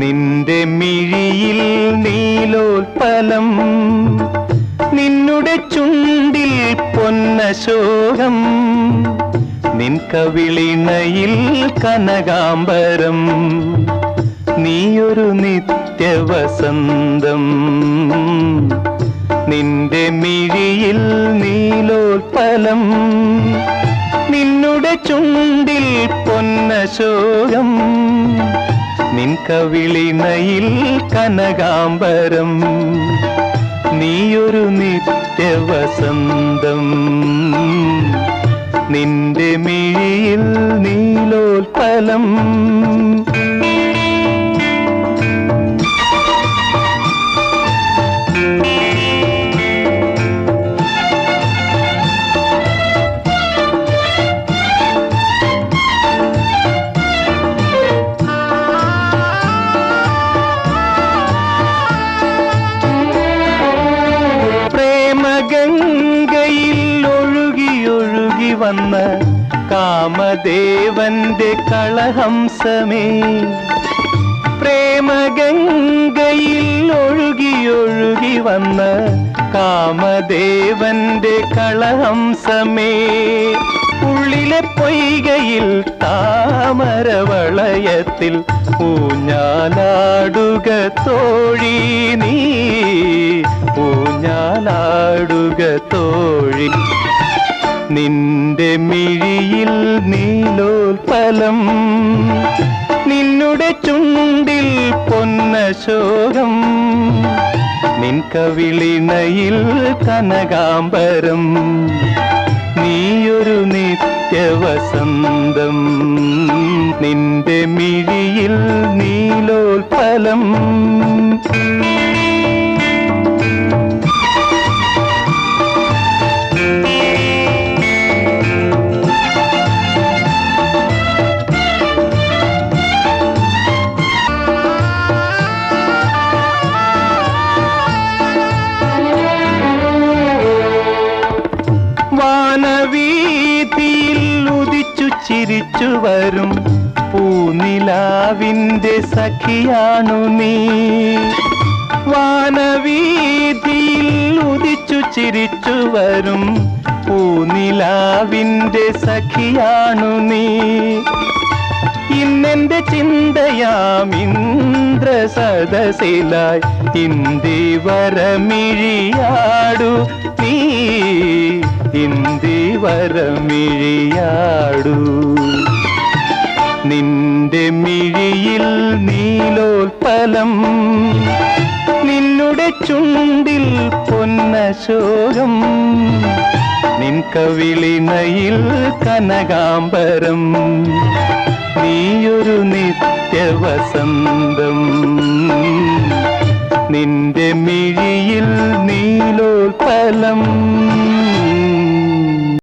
നിന്റെ മിഴിയിൽ നീലോൽപ്പലം നിന്നുടെ ചുണ്ടിൽ പൊന്നശോകം നിൻ കവിളിണയിൽ കനകാംബരം നീയൊരു നിത്യവസന്തം. നിന്റെ മിഴിയിൽ നീലോൽപ്പലം നിന്നുടെ ചുണ്ടിൽ പൊന്നശോകം നിൻ കവിളിണയിൽ കനകാംബരം നീയൊരു നിത്യവസന്തം. നിന്റെ മിഴിയിൽ നീലോൽപ്പലം പ്രേമഗംഗയിൽ ഒഴുകി ഒഴുകി വന്ന കാമദേവന്റെ കളഹംസമേ. പ്രേമഗംഗയിൽ ഒഴുകി ഒഴുകി വന്ന കാമദേവന്റെ കളഹംസമേ. ഉള്ളിലെ പൊയ്കയിൽ താമരവളയത്തിൽ ഊഞ്ഞാലാടുക തോഴി നീ. ഊഞ്ഞാലാടുക തോഴി. നിന്റെ മിഴിയിൽ നീലോൽപലം നിന്നുടെ ചുണ്ടിൽ പൊന്നശോകം നിൻ കവിളിണയിൽ കനകാംബരം നീയൊരു നിത്യവസന്തം. നിന്റെ മിഴിയിൽ നീലോൽപ്പലം ചിരിച്ചു വരും പൂനിലാവിന്റെ സഖിയാണു നീ. വാനവീതിയിൽ ഉദിച്ചു ചിരിച്ചു വരും പൂനിലാവിന്റെ സഖിയാണു നീ. ഇന്നെന്റെ ചിന്തയാം ഇന്ദ്ര സദസിലായി ഇന്ദി വരമിഴിയാടു നീ. ഇന്ദി വരമിഴിയാടു. നിന്റെ മിഴിയിൽ നീലോൽപ്പലം നിന്നുടെ ചുണ്ടിൽ പൊന്നശോകം നിൻ കവിളിനയിൽ കനകാംബരം നീയൊരു നിത്യവസന്തം. നിന്റെ മിഴിയിൽ നീലോൽപ്പലം